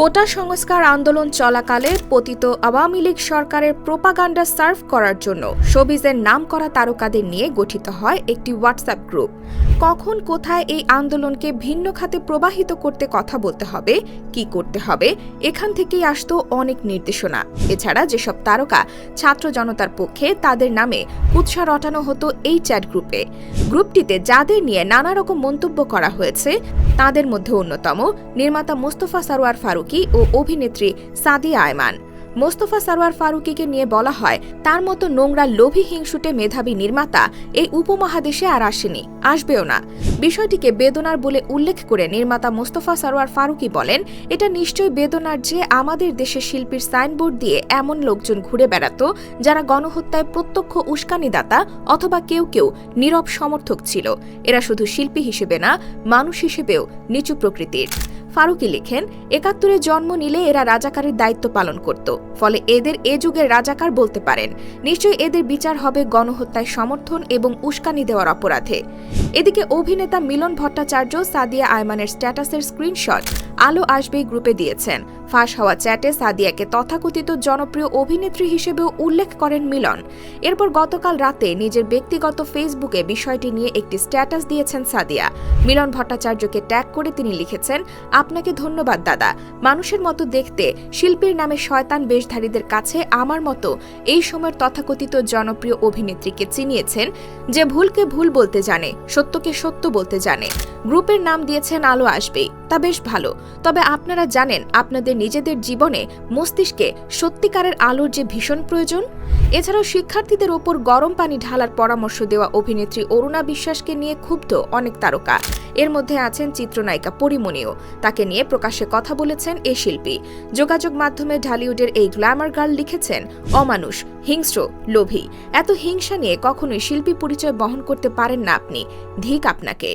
কোটা সংস্কার আন্দোলন চলাকালে পতিত আওয়ামী লীগ সরকারের প্রোপাগান্ডা সার্ভ করার জন্য শোবিজের নাম করা তারকাদের নিয়ে গঠিত হয় একটি হোয়াটসঅ্যাপ গ্রুপ। কখন কোথায় এই আন্দোলনকে ভিন্ন খাতে প্রবাহিত করতে কথা বলতে হবে, কি করতে হবে, এখান থেকেই আসতো অনেক নির্দেশনা। এছাড়া যেসব তারকা ছাত্র জনতার পক্ষে তাদের নামে কুৎসা রটানো হতো এই চ্যাট গ্রুপে। গ্রুপটিতে যাদের নিয়ে নানা রকম মন্তব্য করা হয়েছে তাদের মধ্যে অন্যতম নির্মাতা মোস্তফা সারোয়ার ফারুকি ও অভিনেত্রী সাদিয়া আয়মান। মোস্তফা সারোয়ার ফারুকিকে নিয়ে বলা হয়, তার মতো নোংরা লোভী হিংসুটে মেধাবী নির্মাতা এই উপমহাদেশে আর আসেনি, আসবেও না। বিষয়টিকে বেদনার বলে উল্লেখ করে নির্মাতা মোস্তফা সারোয়ার ফারুকি বলেন, এটা নিশ্চয়ই বেদনার যে আমাদের দেশে শিল্পীর সাইনবোর্ড দিয়ে এমন লোকজন ঘুরে বেড়াতো, যারা গণহত্যায় প্রত্যক্ষ উস্কানিদাতা অথবা কেউ কেউ নীরব সমর্থক ছিল। এরা শুধু শিল্পী হিসেবে না, মানুষ হিসেবেও নিচু প্রকৃতির। ফারুকি লিখেন, একাত্তরে জন্ম নিলে এরা রাজাকারের দায়িত্ব পালন করত, ফলে এদের এ যুগের রাজাকার বলতে পারেন। নিশ্চয়ই এদের বিচার হবে গণহত্যায় সমর্থন এবং উস্কানি দেওয়ার অপরাধে। এদিকে অভিনেতা মিলন ভট্টাচার্য সাদিয়া আয়মানের স্ট্যাটাসের স্ক্রিনশট আলো আসবেই গ্রুপে দিয়েছেন। ফাঁস হওয়া চ্যাটে সাদিয়াকে তথাকথিত জনপ্রিয় অভিনেত্রী হিসেবেও উল্লেখ করেন মিলন। এরপর গতকাল রাতে নিজের ব্যক্তিগত ফেসবুকে বিষয়টি নিয়ে একটি স্ট্যাটাস দিয়েছেন সাদিয়া। মিলন ভট্টাচার্যকে ট্যাগ করে তিনি লিখেছেন আপনাকে ধন্যবাদ, দাদা। মানুষের মতো দেখতে শিল্পীর নামে শয়তান বেশধারীদের কাছে আমার মতো এই সময়ের তথাকথিত জনপ্রিয় অভিনেত্রীকে চিনিয়েছেন যে ভুলকে ভুল বলতে জানে, সত্যকে সত্য বলতে জানে। গ্রুপের নাম দিয়েছেন আলো আসবেই, তা বেশ ভালো। তবে আপনারা জানেন আপনাদের নিজেদের জীবনে মস্তিষ্কে সত্যিকারের আলোর যে ভীষণ প্রয়োজন? এছাড়াও শিক্ষার্থীদের ওপর গরম পানি ঢালার পরামর্শ দেওয়া অভিনেত্রী অরুণা বিশ্বাসকে নিয়ে ক্ষুব্ধ অনেক তারকা। এর মধ্যে আছেন চিত্রনায়িকা পরিমণিও। তাকে নিয়ে প্রকাশ্যে কথা বলেছেন এই শিল্পী। যোগাযোগ মাধ্যমে ঢালিউডের এই গ্ল্যামার গার্ল লিখেছেন, অমানুষ, হিংস্র, লোভী। এত হিংসা নিয়ে কখনোই শিল্পী পরিচয় বহন করতে পারেন না আপনি। ধিক আপনাকে।